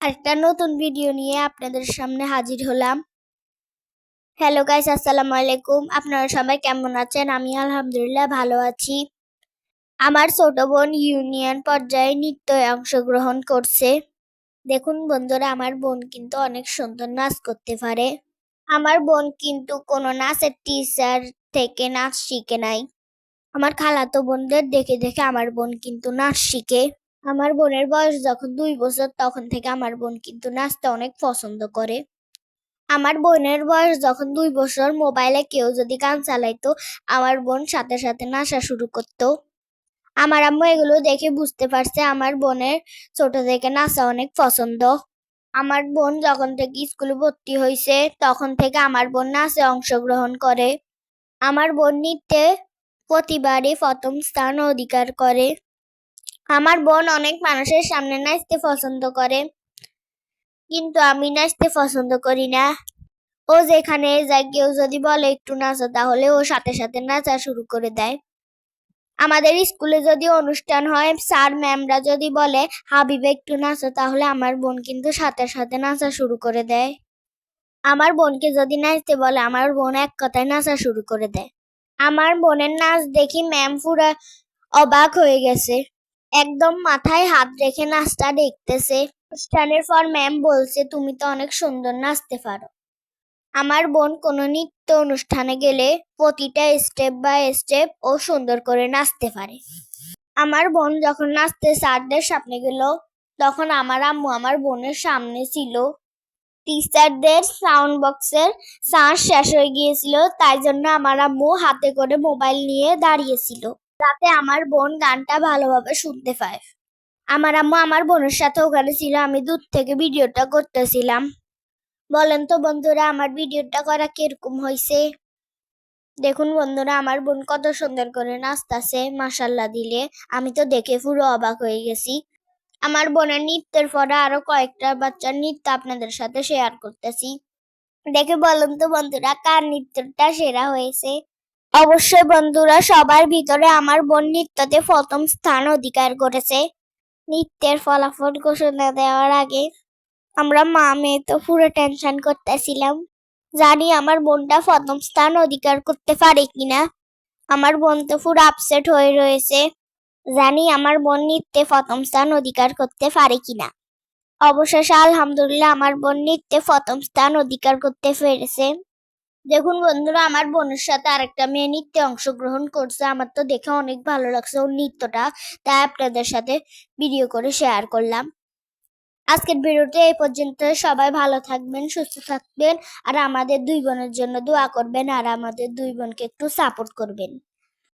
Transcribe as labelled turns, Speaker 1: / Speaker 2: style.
Speaker 1: একটা নতুন ভিডিও নিয়ে আপনাদের সামনে হাজির হলাম। হ্যালো গাইস আসসালামু আলাইকুম। আপনারা সবাই কেমন আছেন? আমি আলহামদুলিল্লাহ ভালো আছি। আমার ছোট বোন ইউনিয়ন পর্যায়ে নৃত্যে অংশগ্রহণ করছে। দেখুন বন্ধুরা, আমার বোন কিন্তু অনেক সুন্দর নাচ করতে পারে। আমার বোন কিন্তু কোনো নাচের টিচার থেকে নাচ শিখে নাই। আমার খালাতো বোনদের দেখে দেখে আমার বোন কিন্তু নাচ শিখে। আমার বোনের বয়স যখন দুই বছর, তখন থেকে আমার বোন কিন্তু নাচতে অনেক পছন্দ করে। আমার বোনের বয়স যখন দুই বছর, মোবাইলে কেউ যদি গান চালাইতো, আমার বোন সাথে সাথে নাচা শুরু করতো। আমার আম্মু এগুলো দেখে বুঝতে পারছে আমার বোনের ছোট থেকে নাচা অনেক পছন্দ। আমার বোন যখন থেকে স্কুলে ভর্তি হয়েছে তখন থেকে আমার বোন নাচে অংশগ্রহণ করে। আমার বোন নৃত্যে প্রতিবারই প্রথম স্থান অধিকার করে। আমার বোন অনেক মানুষের সামনে নাচতে পছন্দ করে। কিন্তু আমি নাচতে পছন্দ করি না। ও যেখানে যায়, কেউ যদি বলে একটু নাচো, তাহলে ও সাথে সাথে নাচা শুরু করে দেয়। আমাদের স্কুলে যদি অনুষ্ঠান হয়, স্যার, ম্যামরা যদি বলে, হাবিবে, একটু নাচো, তাহলে আমার বোন কিন্তু সাথে সাথে নাচা শুরু করে দেয়। আমার বোনকে যদি নাচতে বলে, আমার বোন এক কথায় নাচা শুরু করে দেয়। আমার বোনের নাচ দেখি ম্যাম পুরা অবাক হয়ে গেছে। একদম মাথায় হাত রেখে নাচটা দেখতেছে। অনুষ্ঠানের পর ম্যাম বলছে, তুমি তো অনেক সুন্দর নাচতে পারো। আমার বোন কোনো নৃত্য অনুষ্ঠানে গেলে প্রতিটা স্টেপ বাই স্টেপ ও সুন্দর করে নাচতে পারে। আমার বোন যখন নাচতে স্যারদের সামনে গেল, তখন আমার আম্মু আমার বোনের সামনে ছিল। টিচারদের সাউন্ড বক্সের সাউন্ড শেষ হয়ে গিয়েছিল, তাই জন্য আমার আম্মু হাতে করে মোবাইল নিয়ে দাঁড়িয়েছিল যাতে আমার বোন গানটা ভালোভাবে শুনতে পায়। আমার আম্মু আমার বোনের সাথে ওখানে ছিল, আমি দূর থেকে ভিডিওটা করতেছিলাম। বলেন তো বন্ধুরা, আমার ভিডিওটা করা কীরকম হয়েছে দেখুন বন্ধুরা, আমার বোন কত সুন্দর করে নাচতাছে মাসাল্লাহ দিলে। আমি তো দেখে পুরো অবাক হয়ে গেছি। আমার বোনের নৃত্যের পরে আরও কয়েকটা বাচ্চার নৃত্য আপনাদের সাথে শেয়ার করতেছি। দেখে বলুন তো বন্ধুরা, কার নৃত্যটা সেরা হয়েছে? অবশ্যই বন্ধুরা, সবার ভিতরে আমার বোন নৃত্যতে প্রথম স্থান অধিকার করেছে। নৃত্যের ফলাফল ঘোষণা দেওয়ার আগে আমরা মা মেয়ে তো পুরো টেনশন করতেছিলাম। জানি আমার বোনটা প্রথম স্থান অধিকার করতে পারে কিনা। আমার বোন তো পুরো আপসেট হয়ে রয়েছে। জানি আমার বোন নৃত্যে প্রথম স্থান অধিকার করতে পারে কিনা। অবশেষে আলহামদুলিল্লাহ আমার বোন নৃত্যে প্রথম স্থান অধিকার করতে পেরেছে। দেখুন বন্ধুরা, আমার বোনের সাথে আরেকটা মেয়ে নৃত্যে অংশগ্রহণ করছে। আমার তো দেখে অনেক ভালো লাগছে ওর নৃত্যটা। তাই আপনাদের সাথে ভিডিও করে শেয়ার করলাম। আজকের ভিডিওটি এই পর্যন্ত। সবাই ভালো থাকবেন, সুস্থ থাকবেন। আর আমাদের দুই বোনের জন্য দোয়া করবেন। আর আমাদের দুই বোনকে একটু সাপোর্ট করবেন।